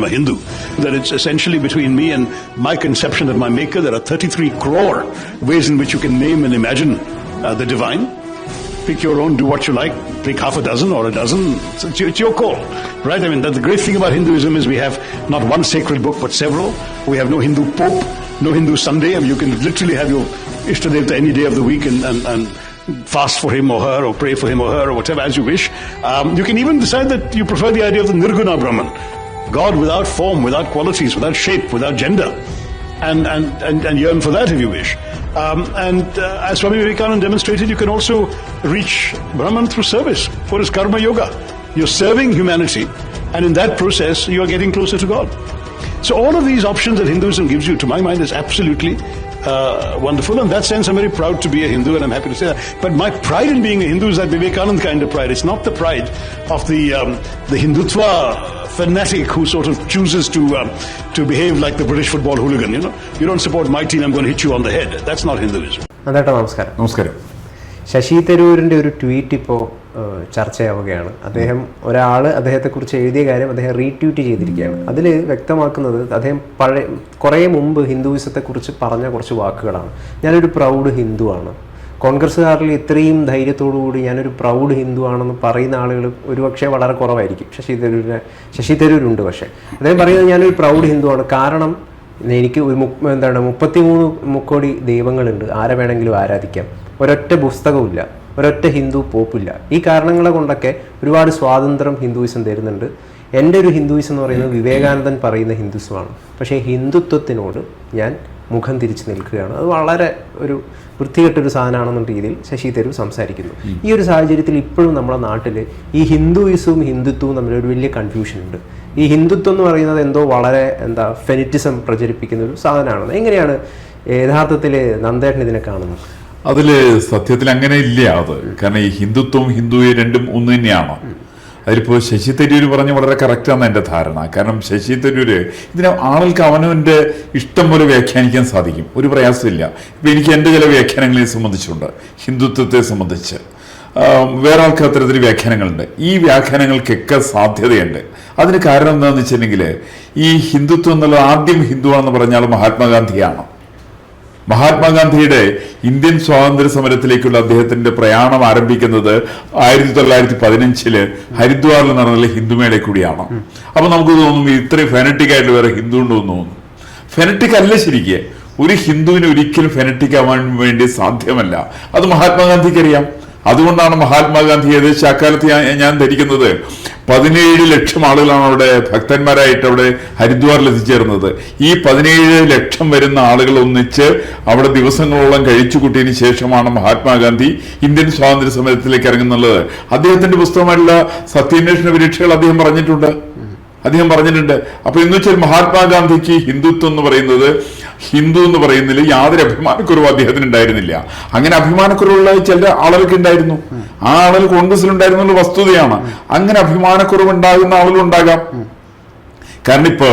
I'm a Hindu. That it's essentially between me and my conception of my maker. There are 33 crore ways in which you can name and imagine uh, the divine. Pick your own, do what you like, pick half a dozen or a dozen. It's, it's, your, call, right? I mean, the great thing about Hinduism is we have not one sacred book, but several. We have no Hindu pope, no Hindu Sunday. I mean, you can literally have your Ishtadevta any day of the week and, and, and fast for him or her or pray for him or her or whatever as you wish. Um, you can even decide that you prefer the idea of the Nirguna Brahman. God without form, without qualities, without shape, without gender. And, and, and, and yearn for that if you wish. Um, and uh, as Swami Vivekananda demonstrated, you can also reach Brahman through service for his karma yoga. You're serving humanity, and in that process, you are getting closer to God. So all of these options that Hinduism gives you, to my mind, is absolutely uh, wonderful. In that sense, I'm very proud to be a Hindu, and I'm happy to say that. But my pride in being a Hindu is that Vivekananda kind of pride. It's not the pride of the um, the Hindutva fanatic who sort of chooses to um, to behave like the British football hooligan. You know, you don't support my team, I'm going to hit you on the head. That's not Hinduism. അതേട്ടാ നമസ്കാരം നമസ്കാരം ശശി തരൂരിന്റെ ഒരു tweet ഇപ്പോൾ ചർച്ചയാവുകയാണ്. അദ്ദേഹം ഒരാൾ അദ്ദേഹത്തെക്കുറിച്ച് എഴുതിയ കാര്യം അദ്ദേഹം റീട്വീറ്റ് ചെയ്തിരിക്കുകയാണ്. അതിൽ വ്യക്തമാക്കുന്നത് അദ്ദേഹം പഴയ കുറേ മുമ്പ് ഹിന്ദുവിസത്തെക്കുറിച്ച് പറഞ്ഞ കുറച്ച് വാക്കുകളാണ്. ഞാനൊരു പ്രൗഡ് ഹിന്ദുവാണ്. കോൺഗ്രസ്സുകാരിൽ ഇത്രയും ധൈര്യത്തോടുകൂടി ഞാനൊരു പ്രൗഡ് ഹിന്ദു ആണെന്ന് പറയുന്ന ആളുകൾ ഒരുപക്ഷെ വളരെ കുറവായിരിക്കും. ശശി തരൂരിനെ ശശി തരൂരുണ്ട് പക്ഷേ. അദ്ദേഹം പറയുന്നത് ഞാനൊരു പ്രൗഡ് ഹിന്ദുവാണ്. കാരണം എനിക്ക് ഒരു എന്താണ് മുപ്പത്തിമൂന്ന് മുക്കോടി ദൈവങ്ങളുണ്ട്. ആരെ വേണമെങ്കിലും ആരാധിക്കാം. ഒരൊറ്റ പുസ്തകമില്ല ഒരൊറ്റ ഹിന്ദു പോപ്പില്ല. ഈ കാരണങ്ങളെ കൊണ്ടൊക്കെ ഒരുപാട് സ്വാതന്ത്ര്യം ഹിന്ദുയിസം തരുന്നുണ്ട്. എന്റെ ഒരു ഹിന്ദുയിസം എന്ന് പറയുന്നത് വിവേകാനന്ദൻ പറയുന്ന ഹിന്ദുസമാണ് പക്ഷേ ഹിന്ദുത്വത്തിനോട് ഞാൻ മുഖം തിരിച്ചു നിൽക്കുകയാണ്. അത് വളരെ ഒരു വൃത്തികെട്ടൊരു സാധനമാണെന്ന രീതിയിൽ ശശി തരൂർ സംസാരിക്കുന്നു. ഈ ഒരു സാഹചര്യത്തിൽ ഇപ്പോഴും നമ്മുടെ നാട്ടിൽ ഈ ഹിന്ദുയിസവും ഹിന്ദുത്വവും തമ്മിൽ ഒരു വലിയ കൺഫ്യൂഷൻ ഉണ്ട്. ഈ ഹിന്ദുത്വം എന്ന് പറയുന്നത് എന്തോ വളരെ എന്താ ഫെനിറ്റിസം പ്രചരിപ്പിക്കുന്ന ഒരു സാധനമാണ്. എങ്ങനെയാണ് യഥാർത്ഥത്തിൽ നന്ദേട്ടൻ ഇതിനെ കാണുന്നത്? അതിൽ സത്യത്തിൽ അങ്ങനെ ഇല്ല അത്. കാരണം ഈ ഹിന്ദുത്വവും ഹിന്ദുവും രണ്ടും ഒന്ന് തന്നെയാണ്. അതിലിപ്പോ ശശി തരൂര് പറഞ്ഞ വളരെ കറക്റ്റാണ് എന്റെ ധാരണ. കാരണം ശശി തരൂര് ഇതിനെ ആളുകൾക്ക് അവനവന്റെ ഇഷ്ടം പോലെ വ്യാഖ്യാനിക്കാൻ സാധിക്കും. ഒരു പ്രയാസമില്ല. ഇപ്പൊ എനിക്ക് എന്റെ ചില വ്യാഖ്യാനങ്ങളെ സംബന്ധിച്ചുണ്ട്. ഹിന്ദുത്വത്തെ സംബന്ധിച്ച്. വേറെ ആൾക്ക് അത്തരത്തിൽ വ്യാഖ്യാനങ്ങളുണ്ട്. ഈ വ്യാഖ്യാനങ്ങൾക്കൊക്കെ സാധ്യതയുണ്ട്. അതിന് കാരണം എന്താണെന്ന് വെച്ചിട്ടുണ്ടെങ്കിൽ ഈ ഹിന്ദുത്വം എന്നുള്ളത് ആദ്യം ഹിന്ദുവാണെന്ന് പറഞ്ഞാൽ മഹാത്മാഗാന്ധിയാണ്. മഹാത്മാഗാന്ധിയുടെ ഇന്ത്യൻ സ്വാതന്ത്ര്യ സമരത്തിലേക്കുള്ള അദ്ദേഹത്തിന്റെ പ്രയാണം ആരംഭിക്കുന്നത് ആയിരത്തി തൊള്ളായിരത്തി പതിനഞ്ചിൽ ഹരിദ്വാറിൽ നടന്ന ഹിന്ദുമേളയിൽ കൂടിയാണ്. അപ്പൊ നമുക്ക് തോന്നും ഇത്രയും ഫെനറ്റിക് ആയിട്ട് വേറെ ഹിന്ദു ഉണ്ടോ എന്ന് തോന്നുന്നു. ഫെനറ്റിക് അല്ല ശരിക്ക്. ഒരു ഹിന്ദുവിന് ഒരിക്കലും ഫെനറ്റിക് ആവാൻ വേണ്ടി സാധ്യമല്ല. അത് മഹാത്മാഗാന്ധിക്ക് അറിയാം. അതുകൊണ്ടാണ് മഹാത്മാഗാന്ധി ഏകദേശം അക്കാലത്ത് ഞാൻ ധരിക്കുന്നത്. പതിനേഴ് ലക്ഷം ആളുകളാണ് അവിടെ ഭക്തന്മാരായിട്ട് അവിടെ ഹരിദ്വാറിൽ എത്തിച്ചേർന്നത്. ഈ പതിനേഴ് ലക്ഷം വരുന്ന ആളുകൾ ഒന്നിച്ച് അവിടെ ദിവസങ്ങളോളം കഴിച്ചു കൂട്ടിയതിന് ശേഷമാണ് മഹാത്മാഗാന്ധി ഇന്ത്യൻ സ്വാതന്ത്ര്യ സമരത്തിലേക്ക് ഇറങ്ങുന്നുള്ളത് അദ്ദേഹത്തിന്റെ പുസ്തകമായിട്ടുള്ള സത്യാന്വേഷണ പരീക്ഷകൾ അദ്ദേഹം പറഞ്ഞിട്ടുണ്ട്. അദ്ദേഹം പറഞ്ഞിട്ടുണ്ട്. അപ്പൊ എന്ന് വെച്ചാൽ മഹാത്മാഗാന്ധിക്ക് ഹിന്ദുത്വം എന്ന് പറയുന്നത് ഹിന്ദു എന്ന് പറയുന്നതിൽ യാതൊരു അഭിമാനക്കുറവ് അദ്ദേഹത്തിന് ഉണ്ടായിരുന്നില്ല. അങ്ങനെ അഭിമാനക്കുറവുള്ള ചില ആളുകൾക്ക് ഉണ്ടായിരുന്നു. ആ ആളുകൾ കോൺഗ്രസിലുണ്ടായിരുന്നുള്ള വസ്തുതയാണ്. അങ്ങനെ അഭിമാനക്കുറവ് ഉണ്ടാകുന്ന ആളുകൾ ഉണ്ടാകാം. കാരണം ഇപ്പൊ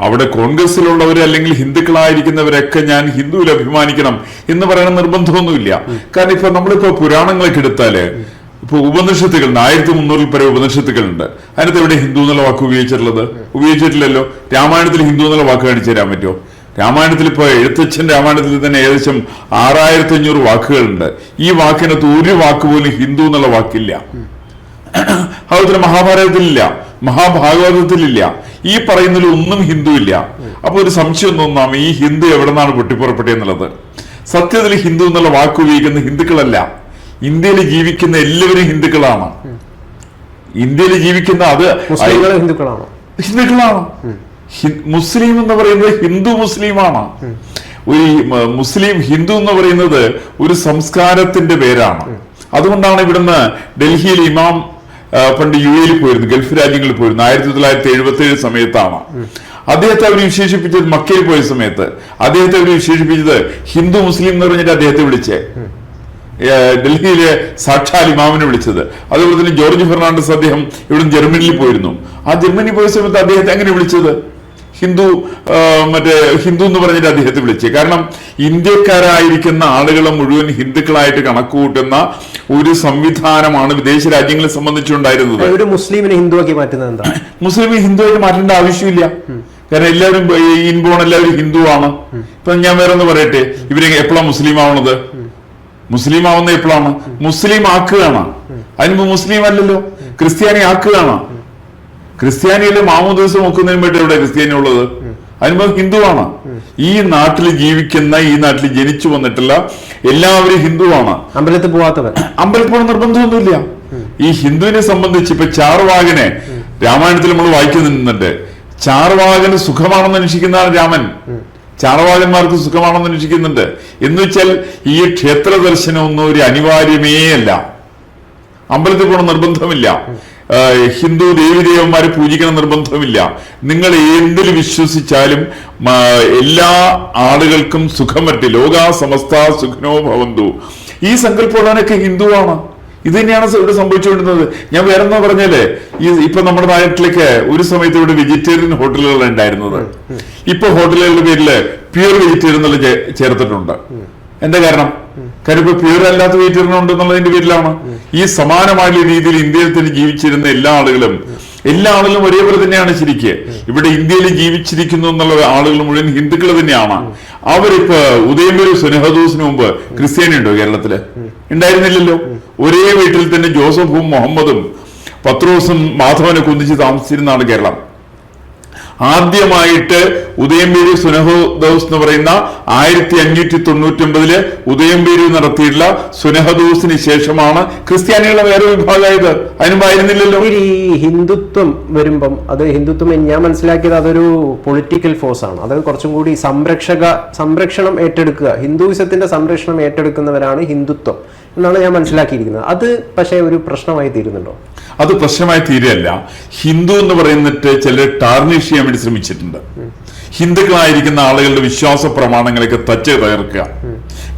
അവിടെ കോൺഗ്രസിലുള്ളവർ അല്ലെങ്കിൽ ഹിന്ദുക്കളായിരിക്കുന്നവരൊക്കെ ഞാൻ ഹിന്ദുവിൽ അഭിമാനിക്കണം എന്ന് പറയുന്ന നിർബന്ധമൊന്നുമില്ല. കാരണം ഇപ്പൊ നമ്മളിപ്പോ പുരാണങ്ങളൊക്കെ എടുത്താൽ ഇപ്പൊ ഉപനിഷത്തുകളുണ്ട് ആയിരത്തി മുന്നൂറിൽ പരം ഉപനിഷത്തുകളുണ്ട്. അതിനകത്ത് എവിടെ ഹിന്ദു എന്നുള്ള വാക്ക് ഉപയോഗിച്ചിട്ടുള്ളത്? ഉപയോഗിച്ചിട്ടില്ലല്ലോ. രാമായണത്തിൽ ഹിന്ദു എന്നുള്ള വാക്ക് കാണിച്ചു തരാൻ പറ്റുമോ? രാമായണത്തിൽ ഇപ്പൊ എഴുത്തച്ഛൻ രാമായണത്തിൽ തന്നെ ഏകദേശം ആറായിരത്തി അഞ്ഞൂറ് വാക്കുകളുണ്ട്. ഈ വാക്കിനകത്ത് ഒരു വാക്ക് പോലും ഹിന്ദു എന്നുള്ള വാക്കില്ല. അതുപോലെ മഹാഭാരതത്തിലില്ല. മഹാഭാഗവതത്തിലില്ല. ഈ പറയുന്നതിൽ ഒന്നും ഹിന്ദു ഇല്ല. അപ്പൊ ഒരു സംശയം തോന്നാം ഈ ഹിന്ദു എവിടെ നിന്നാണ് പൊട്ടിപ്പുറപ്പെട്ടത് എന്നുള്ളത്? സത്യത്തിൽ ഹിന്ദു എന്നുള്ള വാക്ക് ഉപയോഗിക്കുന്ന ഹിന്ദുക്കളല്ല. ഇന്ത്യയിൽ ജീവിക്കുന്ന എല്ലാവരും ഹിന്ദുക്കളാണ്. ഇന്ത്യയിൽ ജീവിക്കുന്ന അത് ഹിന്ദുക്കളാണോ. ഹിന്ദുക്കളാണ്. മുസ്ലിം എന്ന് പറയുന്നത് ഹിന്ദു മുസ്ലിമാണ്. ഒരു മുസ്ലിം ഹിന്ദു എന്ന് പറയുന്നത് ഒരു സംസ്കാരത്തിന്റെ പേരാണ്. അതുകൊണ്ടാണ് ഇവിടുന്ന് ഡൽഹിയിൽ ഇമാം പണ്ട് യു എയിൽ പോയിരുന്നു ഗൾഫ് രാജ്യങ്ങളിൽ പോയിരുന്നു. ആയിരത്തി തൊള്ളായിരത്തി എഴുപത്തി ഏഴ് സമയത്താണ്. അദ്ദേഹത്തെ അവർ വിശേഷിപ്പിച്ചത് മക്കയിൽ പോയ സമയത്ത്. അദ്ദേഹത്തെ അവർ വിശേഷിപ്പിച്ചത് ഹിന്ദു മുസ്ലിം എന്ന് പറഞ്ഞിട്ട് അദ്ദേഹത്തെ വിളിച്ചേ. ഡൽഹിയിലെ സാക്ഷാൽ ഇമാമിനെ വിളിച്ചത്. അതുപോലെ തന്നെ ജോർജ് ഫെർണാണ്ടസ് അദ്ദേഹം ഇവിടെ ജർമ്മനിയിൽ പോയിരുന്നു. ആ ജർമ്മനി പോയ സമയത്ത് അദ്ദേഹത്തെ എങ്ങനെ വിളിച്ചത്? ഹിന്ദു മറ്റേ ഹിന്ദു എന്ന് പറഞ്ഞിട്ട് അദ്ദേഹത്തെ വിളിച്ച്. കാരണം ഇന്ത്യക്കാരായിരിക്കുന്ന ആളുകളെ മുഴുവൻ ഹിന്ദുക്കളായിട്ട് കണക്കുകൂട്ടുന്ന ഒരു സംവിധാനമാണ് വിദേശ രാജ്യങ്ങളെ സംബന്ധിച്ചുണ്ടായിരുന്നത്. ഒരു മുസ്ലിമിനെ ഹിന്ദുവാക്കി മാറ്റുന്നത് എന്താ? മുസ്ലിമിനെ ഹിന്ദുവാക്കി മാറ്റേണ്ട ആവശ്യമില്ല. കാരണം എല്ലാവരും ഇൻബോൺ എല്ലാവരും ഹിന്ദുവാണ്. ഇപ്പൊ ഞാൻ വേറെ ഒന്ന് പറയട്ടെ? ഇവർ എപ്പോഴാണ് മുസ്ലിം ആവണത്? മുസ്ലിം ആവുന്ന എപ്പോഴാണ് മുസ്ലിം ആക്കുകയാണ് അതിന് മുസ്ലിം അല്ലല്ലോ ക്രിസ്ത്യാനി ആക്കുകയാണ്. ക്രിസ്ത്യാനിയിലെ മാമോദിവസം നോക്കുന്നതിന് വേണ്ടി എവിടെ ക്രിസ്ത്യാനി ഉള്ളത്? അതിനുമ്പ് ഹിന്ദുവാണ്. ഈ നാട്ടിൽ ജീവിക്കുന്ന ഈ നാട്ടിൽ ജനിച്ചു വന്നിട്ടുള്ള എല്ലാവരും ഹിന്ദുവാണ്. അമ്പലത്തിൽ പോവാത്തവർ അമ്പലത്തിൽ പോകണം നിർബന്ധമൊന്നുമില്ല. ഈ ഹിന്ദുവിനെ സംബന്ധിച്ച് ഇപ്പൊ ചാർവാകനെ രാമായണത്തിൽ നമ്മൾ വായിക്കുന്നുണ്ട്. ചാർവാകന് സുഖമാണെന്ന് അന്വേഷിക്കുന്നതാണ് രാമൻ. ചാർവാകന്മാർക്ക് സുഖമാണെന്ന് അന്വേഷിക്കുന്നുണ്ട് എന്ന് വെച്ചാൽ ഈ ക്ഷേത്ര ദർശനമൊന്നും ഒരു അനിവാര്യമേ അല്ല. അമ്പലത്തിൽ പോകണം നിർബന്ധമില്ല. ഹിന്ദു ഹിന്ദു ദേവീദേവന്മാരെ പൂജിക്കണം നിർബന്ധമില്ല. നിങ്ങൾ എന്തിൽ വിശ്വസിച്ചാലും എല്ലാ ആളുകൾക്കും സുഖം വരട്ടെ. ലോകാ സമസ്ത സുഖനോ ഭവന്തു. ഈ സങ്കല്പമുള്ളവനൊക്കെ ഹിന്ദുവാണ്. ഇത് തന്നെയാണ് ഇവിടെ സംഭവിച്ചുകൊണ്ടിരുന്നത്. ഞാൻ വേറെ എന്താ പറഞ്ഞാലേ ഈ ഇപ്പൊ നമ്മുടെ നാട്ടിലേക്ക് ഒരു സമയത്ത് ഇവിടെ വെജിറ്റേറിയൻ ഹോട്ടലുകൾ ഉണ്ടായിരുന്നത്. ഇപ്പൊ ഹോട്ടലുകളുടെ പേരിൽ പ്യൂർ വെജിറ്റേറിയൻ എന്നുള്ള ചേർത്തിട്ടുണ്ട്. എന്താ കാരണം? കാര്യം ഇപ്പൊ പ്യൂർ അല്ലാത്ത വെജിറ്റേറിയൻ ഉണ്ട് എന്നുള്ളതിന്റെ പേരിലാണ് ഈ സമാനമായ രീതിയിൽ ഇന്ത്യയിൽ തന്നെ ജീവിച്ചിരുന്ന എല്ലാ ആളുകളും എല്ലാ ആളുകളും ഒരേപോലെ തന്നെയാണ് ശരിക്ക് ഇവിടെ ഇന്ത്യയിൽ ജീവിച്ചിരിക്കുന്നു എന്നുള്ള ആളുകൾ മുഴുവൻ ഹിന്ദുക്കൾ തന്നെയാണ്. അവരിപ്പോ ഉദയംപേര് സുനഹദൂസിന് മുമ്പ് ക്രിസ്ത്യാനി ഉണ്ടോ കേരളത്തിൽ? ഉണ്ടായിരുന്നില്ലല്ലോ. ഒരേ വീട്ടിൽ തന്നെ ജോസഫും മുഹമ്മദും പത്രോസും മാധവനെ ഒന്നിച്ച് താമസിച്ചിരുന്നാണ് കേരളം. ആദ്യമായിട്ട് ഉദയംപേരി സുനഹദോസ് എന്ന് പറയുന്ന ആയിരത്തി അഞ്ഞൂറ്റി തൊണ്ണൂറ്റി ഒമ്പതിൽ ഉദയംപേരി നടത്തിയിട്ടുള്ള സുനഹദോസിന് ശേഷമാണ് ക്രിസ്ത്യാനികളെ വേറെ വിഭാഗമായത്. അതിനുമ്പായിരുന്നില്ലല്ലോ ഈ ഹിന്ദുത്വം വരുമ്പം അത് ഹിന്ദുത്വം ഞാൻ മനസ്സിലാക്കിയത് അതൊരു പൊളിറ്റിക്കൽ ഫോഴ്സ് ആണ്. അത് കുറച്ചും കൂടി സംരക്ഷക സംരക്ഷണം ഏറ്റെടുക്കുക. ഹിന്ദുവിസത്തിന്റെ സംരക്ഷണം ഏറ്റെടുക്കുന്നവരാണ് ഹിന്ദുത്വം. എന്നാണ് ഞാൻ മനസ്സിലാക്കിയിരിക്കുന്നത്. അത് പക്ഷേ ഒരു പ്രശ്നമായി തീരുന്നുണ്ടോ? അത് പ്രശ്നമായി തീരെയല്ല ഹിന്ദു എന്ന് പറയുന്നിട്ട് ചിലർ ടാർണിഷ് ചെയ്യാൻ വേണ്ടി ശ്രമിച്ചിട്ടുണ്ട്. ഹിന്ദുക്കളായിരിക്കുന്ന ആളുകളുടെ വിശ്വാസ പ്രമാണങ്ങളൊക്കെ തച്ച് തകർക്കുക.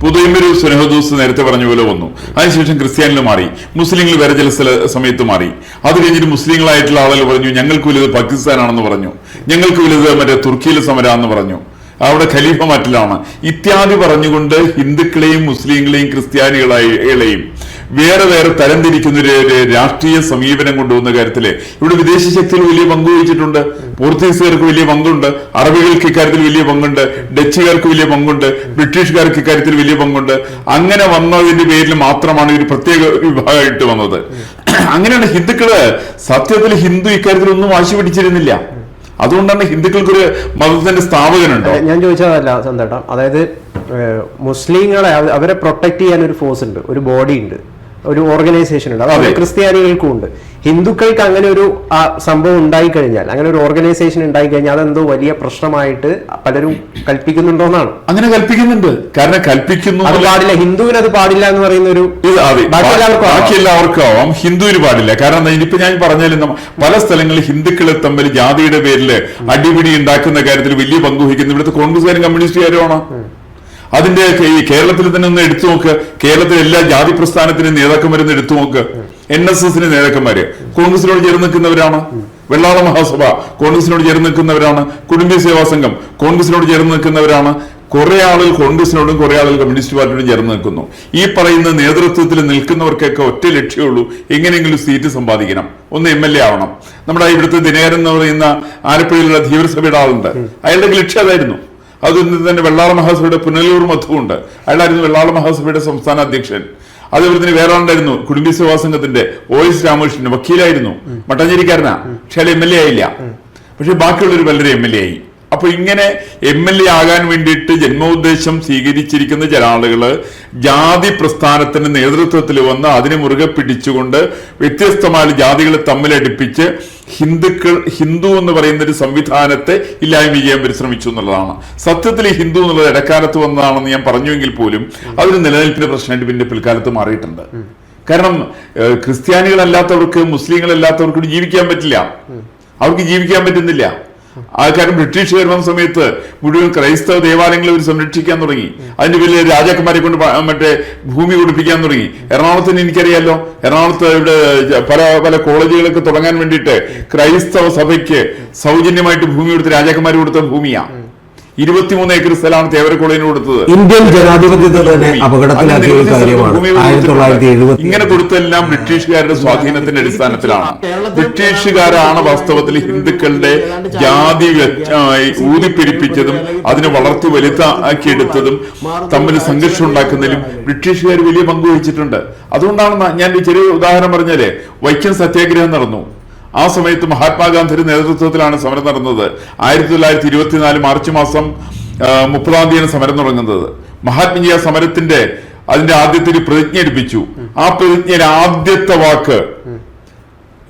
പുതുമൊരു സുനഹദൂസ് നേരത്തെ പറഞ്ഞ പോലെ വന്നു. അതിനുശേഷം ക്രിസ്ത്യാനികൾ മാറി. മുസ്ലിങ്ങൾ വേറെ ചില സ്ഥല സമയത്ത് മാറി. അത് കഴിഞ്ഞിട്ട് മുസ്ലിങ്ങളായിട്ടുള്ള ആളുകൾ പറഞ്ഞു ഞങ്ങൾക്ക് വലുത് പാകിസ്ഥാനാണെന്ന് പറഞ്ഞു. ഞങ്ങൾക്ക് വലുത് മറ്റേ തുർക്കിയിലെ സമരാന്ന് പറഞ്ഞു. അവിടെ ഖലീഫ മറ്റിലാണ്. ഇത്യാദി പറഞ്ഞുകൊണ്ട് ഹിന്ദുക്കളെയും മുസ്ലിങ്ങളെയും ക്രിസ്ത്യാനികളെയും വേറെ വേറെ തരംതിരിക്കുന്ന ഒരു രാഷ്ട്രീയ സമീപനം കൊണ്ടുവന്ന കാര്യത്തിൽ ഇവിടെ വിദേശ ശക്തികൾ വലിയ പങ്ക് വഹിച്ചിട്ടുണ്ട്. പോർച്ചുഗീസുകാർക്ക് വലിയ പങ്കുണ്ട്. അറബികൾക്ക് ഇക്കാര്യത്തിൽ വലിയ പങ്കുണ്ട്. ഡച്ചുകാർക്ക് വലിയ പങ്കുണ്ട്. ബ്രിട്ടീഷുകാർക്ക് ഇക്കാര്യത്തിൽ വലിയ പങ്കുണ്ട്. അങ്ങനെ വന്നതിന്റെ പേരിൽ മാത്രമാണ് ഒരു പ്രത്യേക വിഭാഗമായിട്ട് വന്നത്. അങ്ങനെയാണ് ഹിന്ദുക്കൾ സത്യത്തിൽ ഹിന്ദു ഇക്കാര്യത്തിൽ ഒന്നും വാശി പിടിച്ചിരുന്നില്ല. അതുകൊണ്ടാണ് ഹിന്ദുക്കൾക്കൊരു മതത്തിന്റെ സ്ഥാപകനുണ്ടോ? ഞാൻ ചോദിച്ചതല്ല സന്തേട്ടാ. അതായത് മുസ്ലിങ്ങളെ അവരെ പ്രൊട്ടക്ട് ചെയ്യാൻ ഒരു ഫോഴ്സ് ഉണ്ട് ഒരു ബോഡി ഉണ്ട്. ഒരു ഓർഗനൈസേഷൻ ഉണ്ട്. അത്. ക്രിസ്ത്യാനികൾക്കും ഉണ്ട് ഹിന്ദുക്കൾക്ക് അങ്ങനെ ഒരു സംഭവം ഉണ്ടായി കഴിഞ്ഞാൽ അങ്ങനെ ഒരു ഓർഗനൈസേഷൻ ഉണ്ടായി കഴിഞ്ഞാൽ അതെന്തോ വലിയ പ്രശ്നമായിട്ട് പലരും കൽപ്പിക്കുന്നുണ്ടോ എന്നാണ് അങ്ങനെ കൽപ്പിക്കുന്നുണ്ട്. കാരണം കൽപ്പിക്കുന്നു അത് പാടില്ല. ഹിന്ദുവിന് അത് പാടില്ല എന്ന് പറയുന്ന ഒരു ബാക്കി എല്ലാവർക്കും ആവാം. ഹിന്ദുവിന് പാടില്ല. കാരണം ഇനിയിപ്പോ ഞാൻ പറഞ്ഞാലും പല സ്ഥലങ്ങളിൽ ഹിന്ദുക്കളെ തമ്മിൽ ജാതിയുടെ പേരിൽ അടിപിടി ഉണ്ടാക്കുന്ന കാര്യത്തിൽ വലിയ പങ്കുവഹിക്കുന്നു. ഇവിടുത്തെ കോൺഗ്രസ്സുകാരും കമ്മ്യൂണിസ്റ്റുകാരുമാണ് അതിന്റെ ഈ കേരളത്തിൽ തന്നെ ഒന്ന് എടുത്തു നോക്ക്. കേരളത്തിലെ എല്ലാ ജാതി പ്രസ്ഥാനത്തിനും നേതാക്കന്മാരെന്ന് എടുത്തു നോക്ക്. എൻ എസ് എസിന് നേതാക്കന്മാര്. കോൺഗ്രസിനോട് ചേർന്ന് നിൽക്കുന്നവരാണ്. വെള്ളാള മഹാസഭ കോൺഗ്രസിനോട് ചേർന്ന് നിൽക്കുന്നവരാണ്. കുടുംബ സേവാ സംഘം കോൺഗ്രസിനോട് ചേർന്ന് നിൽക്കുന്നവരാണ്. കുറെ ആളുകൾ കോൺഗ്രസിനോടും കുറെ ആളുകൾ കമ്മ്യൂണിസ്റ്റ് പാർട്ടിയോടും ചേർന്ന് നിൽക്കുന്നു. ഈ പറയുന്ന നേതൃത്വത്തിൽ നിൽക്കുന്നവർക്കൊക്കെ ഒറ്റ ലക്ഷ്യമുള്ളൂ എങ്ങനെയെങ്കിലും സീറ്റ് സമ്പാദിക്കണം. ഒന്ന് എം എൽ എ ആവണം. നമ്മുടെ ഇവിടുത്തെ ദിനകരൻ എന്ന് പറയുന്ന ആലപ്പുഴയിലുള്ള ധീവരസഭയുടെ ആളുണ്ട്. അയാളുടെ ലക്ഷ്യം അതായിരുന്നു. അത് നിന്ന് തന്നെ വെള്ളാള മഹാസഭയുടെ പുനലൂർ മധുവുണ്ട്. അയാളായിരുന്നു വെള്ളാള മഹാസഭയുടെ സംസ്ഥാന അധ്യക്ഷൻ. അതേപോലെ തന്നെ വേറെ ഉണ്ടായിരുന്നു കുടുംബി സേവാ സംഘത്തിന്റെ ഒ എസ് രാമകൃഷ്ണൻ വക്കീലായിരുന്നു മട്ടാഞ്ചേരിക്കാരനാ? പക്ഷെ അയാൾ എം എൽ എ ആയില്ല. പക്ഷെ ബാക്കിയുള്ളവർ പലരും എം എൽ എ ആയി. അപ്പൊ ഇങ്ങനെ എം എൽ എ ആകാൻ വേണ്ടിയിട്ട് ജന്മോദ്ദേശം സ്വീകരിച്ചിരിക്കുന്ന ചില ആളുകൾ ജാതി പ്രസ്ഥാനത്തിന്റെ നേതൃത്വത്തിൽ വന്ന് അതിനെ മുറുകെ പിടിച്ചുകൊണ്ട് വ്യത്യസ്തമായ ജാതികളെ തമ്മിലടിപ്പിച്ച് ഹിന്ദുക്കൾ ഹിന്ദു എന്ന് പറയുന്ന ഒരു സംവിധാനത്തെ ഇല്ലായ്മ ചെയ്യാൻ പരിശ്രമിച്ചു എന്നുള്ളതാണ്. സത്യത്തിൽ ഈ ഹിന്ദു എന്നുള്ളത് ഇടക്കാലത്ത് വന്നതാണെന്ന് ഞാൻ പറഞ്ഞുവെങ്കിൽ പോലും അതൊരു നിലനിൽപ്പിന്റെ പ്രശ്നമായിട്ട് പിന്നെ പിൽക്കാലത്ത് മാറിയിട്ടുണ്ട്. കാരണം ക്രിസ്ത്യാനികളല്ലാത്തവർക്ക് മുസ്ലിങ്ങളല്ലാത്തവർക്ക് ജീവിക്കാൻ പറ്റില്ല. അവർക്ക് ജീവിക്കാൻ പറ്റുന്നില്ല. ആ കാരണം ബ്രിട്ടീഷുകാർ വന്ന സമയത്ത് മുഴുവൻ ക്രൈസ്തവ ദേവാലയങ്ങൾ ഇവർ സംരക്ഷിക്കാൻ തുടങ്ങി. അതിന്റെ പേരിൽ രാജാക്കന്മാരെ കൊണ്ട് മറ്റേ ഭൂമി കൊടുപ്പിക്കാൻ തുടങ്ങി. എറണാകുളത്തിന് എനിക്കറിയാലോ? എറണാകുളത്ത് ഇവിടെ പല പല കോളേജുകളൊക്കെ തുടങ്ങാൻ വേണ്ടിയിട്ട് ക്രൈസ്തവ സഭയ്ക്ക് സൗജന്യമായിട്ട് ഭൂമി കൊടുത്ത് രാജാക്കന്മാർ കൊടുത്ത ഭൂമിയാ. ഇരുപത്തിമൂന്ന് ഏക്കർ സ്ഥലമാണ് തേവരക്കുളയിന് കൊടുത്തത്. ഇന്ത്യൻ ജനാധിപത്യത്തെ തന്നെ അപകടത്തിലാക്കിയ ഒരു കാര്യമാണ്. ആയിരത്തി തൊള്ളായിരത്തി എഴുപത്തി ഇങ്ങനെ കൊടുത്തെല്ലാം ബ്രിട്ടീഷുകാരുടെ സ്വാധീനത്തിന്റെ അടിസ്ഥാനത്തിലാണ്. ബ്രിട്ടീഷുകാരാണ് വാസ്തവത്തിൽ ഹിന്ദുക്കളുടെ ജാതി ഊതിപ്പിടിപ്പിച്ചതും ഊതിപ്പെരിപ്പിച്ചതും അതിനെ വളർത്തി വലുതാക്കിയെടുത്തതും തമ്മിൽ സംഘർഷം ഉണ്ടാക്കുന്നതിലും ബ്രിട്ടീഷുകാർ വലിയ പങ്ക് വഹിച്ചിട്ടുണ്ട്. അതുകൊണ്ടാണ് ഞാൻ ചെറിയ ഉദാഹരണം പറഞ്ഞാൽ വൈക്കം സത്യാഗ്രഹം നടന്നു. ആ സമയത്ത് മഹാത്മാഗാന്ധിയുടെ നേതൃത്വത്തിലാണ് സമരം നടന്നത്. ആയിരത്തി തൊള്ളായിരത്തി ഇരുപത്തിനാല് മാർച്ച് മാസം മുപ്പതാം തീയതിയാണ് സമരം തുടങ്ങുന്നത്. മഹാത്മജി ആ സമരത്തിന്റെ അതിന്റെ ആദ്യത്തെ ഒരു പ്രതിജ്ഞ എടുപ്പിച്ചു. ആ പ്രതിജ്ഞയുടെ ആദ്യത്തെ വാക്ക്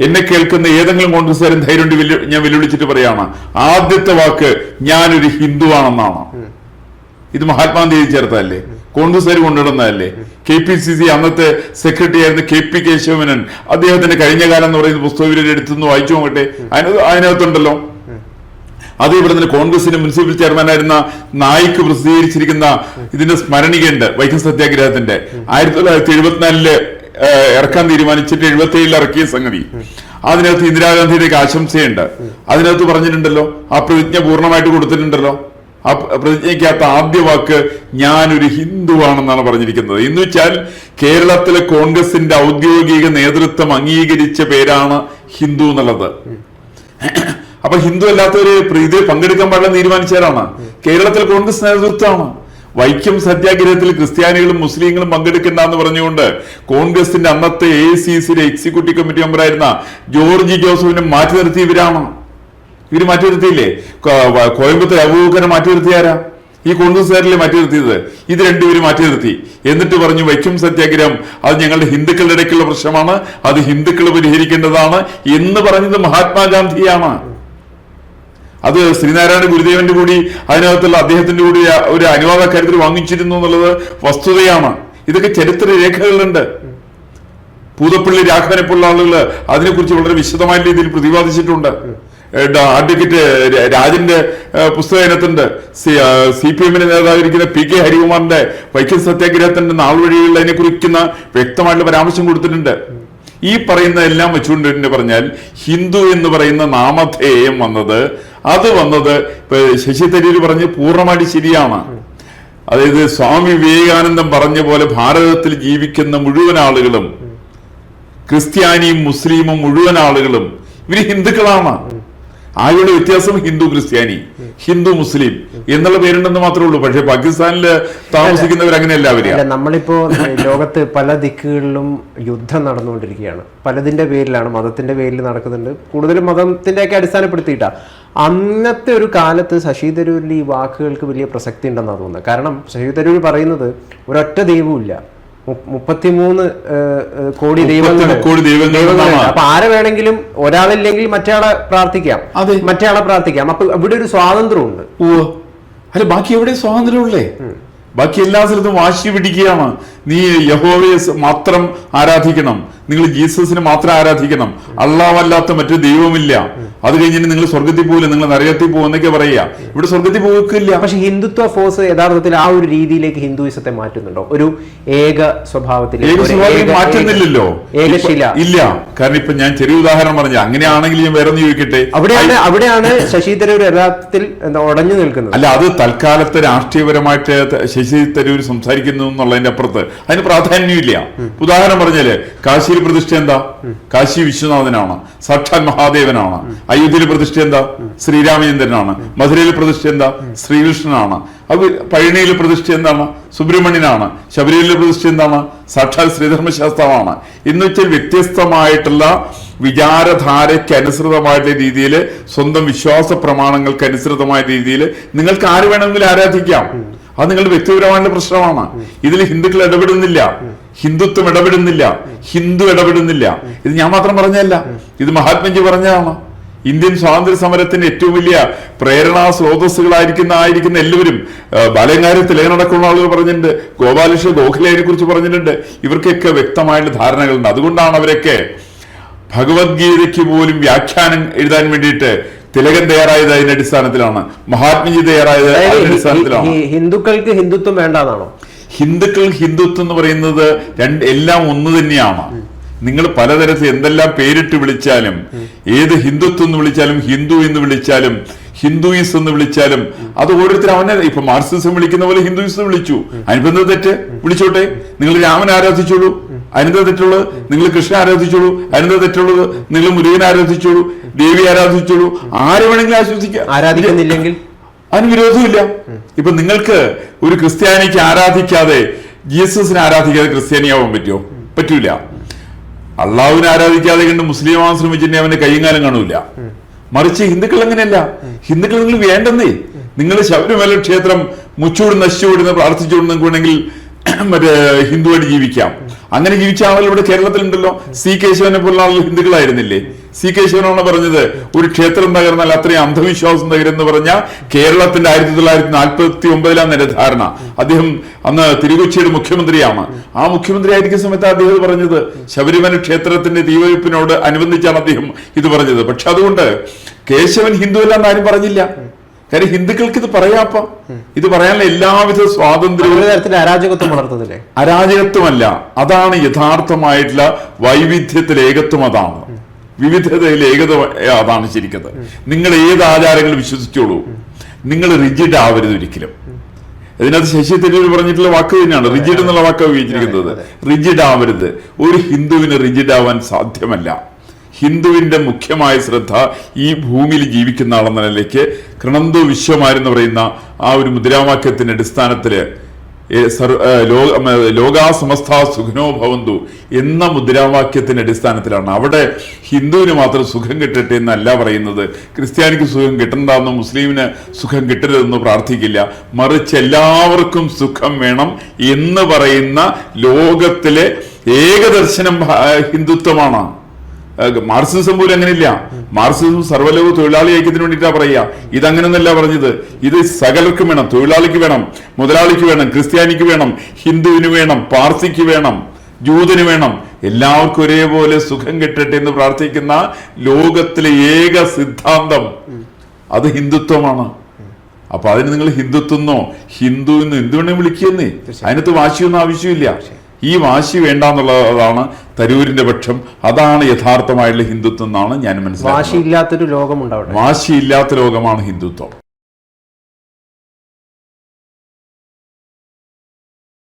എന്നെ കേൾക്കുന്ന ഏതെങ്കിലും കോൺഗ്രസ്സുകാരൻ ധൈര്യം ഞാൻ വെല്ലുവിളിച്ചിട്ട് പറയാണ്. ആദ്യത്തെ വാക്ക് ഞാനൊരു ഹിന്ദുവാണെന്നാണ്. ഇത് മഹാത്മാഗാന്ധി എഴുതി ചേർത്തതല്ലേ? കോൺഗ്രസ്സുകാർ കൊണ്ടുവന്നതല്ലേ കെ പി സി സി അന്നത്തെ സെക്രട്ടറി ആയിരുന്ന കെ പി കേശവനൻ അദ്ദേഹത്തിന്റെ കഴിഞ്ഞ കാലം എന്ന് പറയുന്ന പുസ്തകം ഇവരുടെ എടുത്തുനിന്ന് വായിച്ചു നോക്കട്ടെ. അതിനകത്ത് അതിനകത്തുണ്ടല്ലോ. അത് ഇവിടെ നിന്ന് കോൺഗ്രസിന്റെ മുനിസിപ്പൽ ചെയർമാനായിരുന്ന നായിക്ക് പ്രസിദ്ധീകരിച്ചിരിക്കുന്ന ഇതിന്റെ സ്മരണികയുണ്ട് വൈക്കം സത്യാഗ്രഹത്തിന്റെ. ആയിരത്തി തൊള്ളായിരത്തി എഴുപത്തിനാലിൽ ഇറക്കാൻ തീരുമാനിച്ചിട്ട് എഴുപത്തി ഏഴിൽ ഇറക്കിയ സംഗതി. അതിനകത്ത് ഇന്ദിരാഗാന്ധിയുടെ ആശംസയുണ്ട്. അതിനകത്ത് പറഞ്ഞിട്ടുണ്ടല്ലോ ആ പ്രതിജ്ഞ പൂർണമായിട്ട് കൊടുത്തിട്ടുണ്ടല്ലോ. പ്രതിജ്ഞയ്ക്കകത്ത് ആദ്യ വാക്ക് ഞാനൊരു ഹിന്ദുവാണെന്നാണ് പറഞ്ഞിരിക്കുന്നത്. എന്ന് വെച്ചാൽ കേരളത്തിലെ കോൺഗ്രസിന്റെ ഔദ്യോഗിക നേതൃത്വം അംഗീകരിച്ച പേരാണ് ഹിന്ദു എന്നുള്ളത്. അപ്പൊ ഹിന്ദു അല്ലാത്തവര് ഇത് പങ്കെടുക്കാൻ പാടില്ല തീരുമാനിച്ചവരാണ് കേരളത്തിലെ കോൺഗ്രസ് നേതൃത്വമാണ്. വൈക്കം സത്യാഗ്രഹത്തിൽ ക്രിസ്ത്യാനികളും മുസ്ലിങ്ങളും പങ്കെടുക്കണ്ട എന്ന് പറഞ്ഞുകൊണ്ട് കോൺഗ്രസിന്റെ അന്നത്തെ എ സി സിയിലെ എക്സിക്യൂട്ടീവ് കമ്മിറ്റി മെമ്പറായിരുന്ന ജോർജ് ജോസഫിനെ മാറ്റി നിർത്തിയവരാണ്. ഇവർ മാറ്റി നിർത്തിയില്ലേ കോയമ്പത്തൂർ അബൂബക്കറെ മാറ്റി നിർത്തിയാരാ ഈ കോൺഗ്രസ്സുകാരിലെ മാറ്റി നിർത്തിയത് ഇത് രണ്ടുപേരും മാറ്റി നിർത്തി. എന്നിട്ട് പറഞ്ഞു വൈക്കം സത്യാഗ്രഹം. അത് ഞങ്ങളുടെ ഹിന്ദുക്കളുടെ ഇടയ്ക്കുള്ള പ്രശ്നമാണ്. അത് ഹിന്ദുക്കൾ പരിഹരിക്കേണ്ടതാണ് എന്ന് പറഞ്ഞത് മഹാത്മാഗാന്ധിയാണ്. അത് ശ്രീനാരായണ ഗുരുദേവന്റെ കൂടി അതിനകത്തുള്ള അദ്ദേഹത്തിന്റെ കൂടി ഒരു അനുവാദ കാര്യത്തിൽ വാങ്ങിച്ചിരുന്നു എന്നുള്ളത് വസ്തുതയാണ്. ഇതൊക്കെ ചരിത്ര രേഖകളുണ്ട്. പൂതപ്പള്ളി രാഘവനെ പോലുള്ള ആളുകൾ അതിനെക്കുറിച്ച് വളരെ വിശദമായ രീതിയിൽ പ്രതിപാദിച്ചിട്ടുണ്ട്. അഡ്വക്കേറ്റ് രാജന്റെ പുസ്തക അതിനകത്തുണ്ട് സി പി എമ്മിന്റെ നേതാവിരിക്കുന്ന പി കെ ഹരികുമാറിന്റെ വൈക്കം സത്യാഗ്രഹത്തിന്റെ നാൾ വഴികളിൽ കുറിക്കുന്ന വ്യക്തമായിട്ടുള്ള പരാമർശം കൊടുത്തിട്ടുണ്ട്. ഈ പറയുന്ന എല്ലാം വെച്ചുകൊണ്ട് പറഞ്ഞാൽ ഹിന്ദു എന്ന് പറയുന്ന നാമധേയം വന്നത് അത് വന്നത് ശശി തരൂർ പറഞ്ഞ് പൂർണമായിട്ട് ശരിയാണ്. അതായത് സ്വാമി വിവേകാനന്ദം പറഞ്ഞ പോലെ ഭാരതത്തിൽ ജീവിക്കുന്ന മുഴുവൻ ആളുകളും ക്രിസ്ത്യാനിയും മുസ്ലിമും മുഴുവൻ ആളുകളും ഇവർ ഹിന്ദുക്കളാണ്. ആകെയുള്ള വ്യത്യാസം ഹിന്ദു ക്രിസ്ത്യാനി ഹിന്ദു മുസ്ലിം എന്നുള്ള പേരുണ്ടെന്ന് മാത്രമേ ഉള്ളൂ. പക്ഷെ പാകിസ്ഥാനിൽ താമസിക്കുന്നവർ അങ്ങനെ എല്ലാവരും നമ്മളിപ്പോ ലോകത്ത് പല ദിക്കുകളിലും യുദ്ധം നടന്നുകൊണ്ടിരിക്കുകയാണ്. പലതിന്റെ പേരിലാണ് മതത്തിന്റെ പേരിൽ നടക്കുന്നുണ്ട്. കൂടുതലും മതത്തിന്റെ ഒക്കെ അടിസ്ഥാനപ്പെടുത്തിയിട്ടാ. അന്നത്തെ ഒരു കാലത്ത് ശശി തരൂരിൽ ഈ വാക്കുകൾക്ക് വലിയ പ്രസക്തി ഉണ്ടെന്നാണ് തോന്നുന്നത്. കാരണം ശശി തരൂർ പറയുന്നത് ഒരൊറ്റ ദൈവമില്ല മുപ്പത്തിമൂന്ന് കോടി ദൈവങ്ങൾ കോടി ദൈവങ്ങൾ. അപ്പൊ ആരെ വേണമെങ്കിലും ഒരാളില്ലെങ്കിൽ മറ്റേയാളെ പ്രാർത്ഥിക്കാം. മറ്റേ മറ്റേയാളെ പ്രാർത്ഥിക്കാം. അപ്പൊ ഇവിടെ ഒരു സ്വാതന്ത്ര്യമുണ്ട്. ഉണ്ട് അല്ല ബാക്കി എവിടെ സ്വാതന്ത്ര്യമുള്ളേ? ബാക്കി എല്ലാ സ്ഥലത്തും വാശി പിടിക്കുകയാണ്. നീ യഹോവയെ മാത്രം ആരാധിക്കണം. നിങ്ങൾ ജീസസിനെ മാത്രം ആരാധിക്കണം. അള്ളാവല്ലാത്ത മറ്റു ദൈവമില്ല അത് കഴിഞ്ഞിട്ട് നിങ്ങൾ സ്വർഗത്തിൽ പോകില്ല നിങ്ങൾ നരകത്തിൽ പോകുന്നൊക്കെ പറയുക. ഇവിടെ സ്വർഗത്തിൽ പോകില്ല പക്ഷെ ഹിന്ദുത്വ ഫോഴ്സ് യഥാർത്ഥത്തിൽ ആ ഒരു രീതിയിലേക്ക് ഹിന്ദുയിസത്തെ മാറ്റുന്നുണ്ടോ? ഒരു ഏക സ്വഭാവത്തിൽ ഏക മാറ്റുന്നില്ലല്ലോ. ഏകശില ഇല്ല. കാരണം ഇപ്പൊ ഞാൻ ചെറിയ ഉദാഹരണം പറഞ്ഞ അങ്ങനെയാണെങ്കിൽ ഞാൻ വേറെ ചോദിക്കട്ടെ? അവിടെയാണ് അവിടെയാണ് ശശി തരൂർ യഥാർത്ഥത്തിൽ എന്താ ഉടഞ്ഞു നിൽക്കുന്നത്? അല്ല അത് തൽക്കാലത്തെ രാഷ്ട്രീയപരമായിട്ട് ശശി തരൂർ സംസാരിക്കുന്നു എന്നുള്ളതിന്റെ അപ്പുറത്ത്. അതിന് പ്രാധാന്യമില്ല. ഉദാഹരണം പറഞ്ഞാൽ കാശിയിൽ പ്രതിഷ്ഠ എന്താ? കാശി വിശ്വനാഥനാണ്. സാക്ഷാൽ മഹാദേവനാണ്. അയോധ്യയിലെ പ്രതിഷ്ഠ എന്താ? ശ്രീരാമചന്ദ്രനാണ്. മധുരയിലെ പ്രതിഷ്ഠ എന്താ? ശ്രീകൃഷ്ണനാണ്. അത് പഴനിയിലെ പ്രതിഷ്ഠ എന്താണ്? സുബ്രഹ്മണ്യനാണ്. ശബരിയിലെ പ്രതിഷ്ഠ എന്താണ്? സാക്ഷാൽ ശ്രീധർമ്മശാസ്ത്രമാണ്. എന്ന് വെച്ചാൽ വ്യത്യസ്തമായിട്ടുള്ള വിചാരധാരയ്ക്ക് അനുസൃതമായിട്ടുള്ള രീതിയിൽ സ്വന്തം വിശ്വാസ പ്രമാണങ്ങൾക്ക് അനുസൃതമായ രീതിയിൽ നിങ്ങൾക്ക് ആര് വേണമെങ്കിലും ആരാധിക്കാം. അത് നിങ്ങളുടെ വ്യക്തിപരമായിട്ടുള്ള പ്രശ്നമാണ്. ഇതിൽ ഹിന്ദുക്കൾ ഇടപെടുന്നില്ല. ഹിന്ദുത്വം ഇടപെടുന്നില്ല. ഹിന്ദു ഇടപെടുന്നില്ല. ഇത് ഞാൻ മാത്രം പറഞ്ഞതല്ല. ഇത് മഹാത്മജി പറഞ്ഞതാണ്. ഇന്ത്യൻ സ്വാതന്ത്ര്യ സമരത്തിന്റെ ഏറ്റവും വലിയ പ്രേരണാ സ്രോതസ്സുകളായിരിക്കുന്ന ആയിരിക്കുന്ന എല്ലാവരും ബാലയങ്കാരി തിലകനടക്കമുള്ള ആളുകൾ പറഞ്ഞിട്ടുണ്ട്. ഗോപാലകൃഷ്ണ ഗോഖലയെ കുറിച്ച് പറഞ്ഞിട്ടുണ്ട്. ഇവർക്കൊക്കെ വ്യക്തമായിട്ടുള്ള ധാരണകളുണ്ട്. അതുകൊണ്ടാണ് അവരൊക്കെ ഭഗവത്ഗീതയ്ക്ക് പോലും വ്യാഖ്യാനം എഴുതാൻ വേണ്ടിയിട്ട് തിലകൻ തയ്യാറായത് അതിന്റെ അടിസ്ഥാനത്തിലാണ്. മഹാത്മജി തയ്യാറായത് അതിന്റെ അടിസ്ഥാനത്തിലാണ്. ഹിന്ദുക്കൾക്ക് ഹിന്ദുത്വം വേണ്ടാണോ ഹിന്ദുക്കൾ ഹിന്ദുത്വം എന്ന് പറയുന്നത് രണ്ട് എല്ലാം ഒന്ന് തന്നെയാണ്. നിങ്ങൾ പലതരത്തിൽ എന്തെല്ലാം പേരിട്ട് വിളിച്ചാലും ഏത് ഹിന്ദുത്വം എന്ന് വിളിച്ചാലും ഹിന്ദു എന്ന് വിളിച്ചാലും ഹിന്ദുയിസം എന്ന് വിളിച്ചാലും അത് ഓരോരുത്തരും അവനെ ഇപ്പൊ മാർക്സിസം വിളിക്കുന്ന പോലെ ഹിന്ദുയിസം വിളിച്ചു. അനുബന്ധ തെറ്റ്? വിളിച്ചോട്ടെ. നിങ്ങൾ രാമൻ ആരാധിച്ചോളൂ. അതിനെന്താ തെറ്റുള്ളത്? നിങ്ങൾ കൃഷ്ണൻ ആരാധിച്ചോളൂ. അതിനെന്താ തെറ്റുള്ളത്? നിങ്ങൾ മുരുകൻ ആരാധിച്ചോളൂ. ദേവി ആരാധിച്ചോളൂ. ആര് വേണമെങ്കിലും ആശ്വസിക്കാം ആരാധിക്കുന്നില്ലെങ്കിൽ? അതിന് വിരോധമില്ല. ഇപ്പൊ നിങ്ങൾക്ക് ഒരു ക്രിസ്ത്യാനിക്ക് ആരാധിക്കാതെ ജീസസിനെ ആരാധിക്കാതെ ക്രിസ്ത്യാനിയാവാൻ പറ്റുമോ? പറ്റൂല. അള്ളാഹുവിനെ ആരാധിക്കാതെ കണ്ട് മുസ്ലിം ആവാൻ ശ്രമിച്ചിട്ടുണ്ടെങ്കിൽ അവന്റെ കയ്യും കാലം കാണൂല. മറിച്ച് ഹിന്ദുക്കൾ അങ്ങനെയല്ല. ഹിന്ദുക്കൾ നിങ്ങൾ വേണ്ടെന്നേ. നിങ്ങൾ ശബരിമല ക്ഷേത്രം മുച്ചൂടും നശിച്ചുവിടുന്ന പ്രാർത്ഥിച്ചുകൊണ്ട് നിങ്ങൾക്ക് വേണമെങ്കിൽ മറ്റേ ഹിന്ദുവായിട്ട് ജീവിക്കാം. അങ്ങനെ ജീവിച്ച ആളുകൾ ഇവിടെ കേരളത്തിലുണ്ടല്ലോ. സി കേശവനെ പോലുള്ള ആളുകൾ ഹിന്ദുക്കളായിരുന്നില്ലേ? സി കേശവനാണ് പറഞ്ഞത് ഒരു ക്ഷേത്രം തകർന്നാൽ അത്രയും അന്ധവിശ്വാസം തകരുമെന്ന് പറഞ്ഞ കേരളത്തിന്റെ ആയിരത്തി തൊള്ളായിരത്തി നാൽപ്പത്തി ഒമ്പതിലാണ് എന്റെ ധാരണ. അദ്ദേഹം അന്ന് തിരുകൊച്ചിയുടെ മുഖ്യമന്ത്രിയാണ്. ആ മുഖ്യമന്ത്രി ആയിരിക്കുന്ന സമയത്ത് അദ്ദേഹം പറഞ്ഞത് ശബരിമല ക്ഷേത്രത്തിന്റെ തീവയ്പ്പിനോട് അനുബന്ധിച്ചാണ് അദ്ദേഹം ഇത് പറഞ്ഞത്. പക്ഷെ അതുകൊണ്ട് കേശവൻ ഹിന്ദുവല്ല എന്ന് ആരും പറഞ്ഞില്ല. കാര്യം ഹിന്ദുക്കൾക്ക് ഇത് പറയാപ്പ. ഇത് പറയാനുള്ള എല്ലാവിധ സ്വാതന്ത്ര്യവും തരത്തിൽ അരാജകത്വം വളർത്തുന്നില്ലേ? അരാജകത്വമല്ല. അതാണ് യഥാർത്ഥമായിട്ടുള്ള വൈവിധ്യത്തിൽ ഏകത്വം അതാണ്. വിവിധതയിൽ ഏകത അതാണ് ശരിക്കത്. നിങ്ങൾ ഏത് ആചാരങ്ങൾ വിശ്വസിച്ചോളൂ. നിങ്ങൾ റിജിഡ് ആവരുത് ഒരിക്കലും. ഇതിനകത്ത് ശശി തരൂർ പറഞ്ഞിട്ടുള്ള വാക്ക് തന്നെയാണ്. റിജിഡ് എന്നുള്ള വാക്ക് ഉപയോഗിച്ചിരിക്കുന്നത്. റിജിഡ് ആവരുത്. ഒരു ഹിന്ദുവിന് റിജിഡ് ആവാൻ സാധ്യമല്ല. ഹിന്ദുവിന്റെ മുഖ്യമായ ശ്രദ്ധ ഈ ഭൂമിയിൽ ജീവിക്കുന്ന ആളെന്ന നിലയ്ക്ക് കൃണന്തു വിശ്വമാരെന്ന് പറയുന്ന ആ ഒരു മുദ്രാവാക്യത്തിന്റെ അടിസ്ഥാനത്തിൽ ലോക സമസ്ത സുഖനോ ഭവന്തു എന്ന മുദ്രാവാക്യത്തിന്റെ അടിസ്ഥാനത്തിലാണ്. അവിടെ ഹിന്ദുവിന് മാത്രം സുഖം കിട്ടട്ടെ എന്നല്ല പറയുന്നത്. ക്രിസ്ത്യാനിക്ക് സുഖം കിട്ടണ്ടെന്നോ മുസ്ലിമിന് സുഖം കിട്ടരുതെന്നോ പ്രാർത്ഥിക്കില്ല. മറിച്ച് എല്ലാവർക്കും സുഖം വേണം എന്ന് പറയുന്ന ലോകത്തിലെ ഏകദർശനം ഹിന്ദുത്വമാണ്. ഏഹ് മാർക്സിസം പോലും അങ്ങനെയില്ല. മാർസിസം സർവലോക തൊഴിലാളി ഐക്യത്തിന് വേണ്ടിയിട്ടാ പറയുക. ഇതങ്ങനെയൊന്നല്ല പറഞ്ഞത്. ഇത് സകലർക്കും വേണം. തൊഴിലാളിക്ക് വേണം മുതലാളിക്ക് വേണം ക്രിസ്ത്യാനിക്ക് വേണം ഹിന്ദുവിന് വേണം പാർസിക്ക് വേണം ജൂതന് വേണം. എല്ലാവർക്കും ഒരേപോലെ സുഖം കിട്ടട്ടെ എന്ന് പ്രാർത്ഥിക്കുന്ന ലോകത്തിലെ ഏക സിദ്ധാന്തം. അത് ഹിന്ദുത്വമാണ്. അപ്പൊ അതിന് നിങ്ങൾ ഹിന്ദുത്വന്നോ ഹിന്ദു എന്നോ. എന്തുവേണേ വിളിക്കുന്നേ അതിനകത്ത് വാശിയൊന്നും ആവശ്യമില്ല. ഈ വാശി വേണ്ട എന്നുള്ളതാണ് തരൂരിന്റെ പക്ഷം. അതാണ് യഥാർത്ഥമായിട്ടുള്ള ഹിന്ദുത്വം എന്നാണ് ഞാൻ മനസ്സിലാക്കുന്നത്. വാശിയില്ലാത്തൊരു ലോകമുണ്ടാവട്ടെ വാശിയില്ലാത്ത ലോകമാണ് ഹിന്ദുത്വം.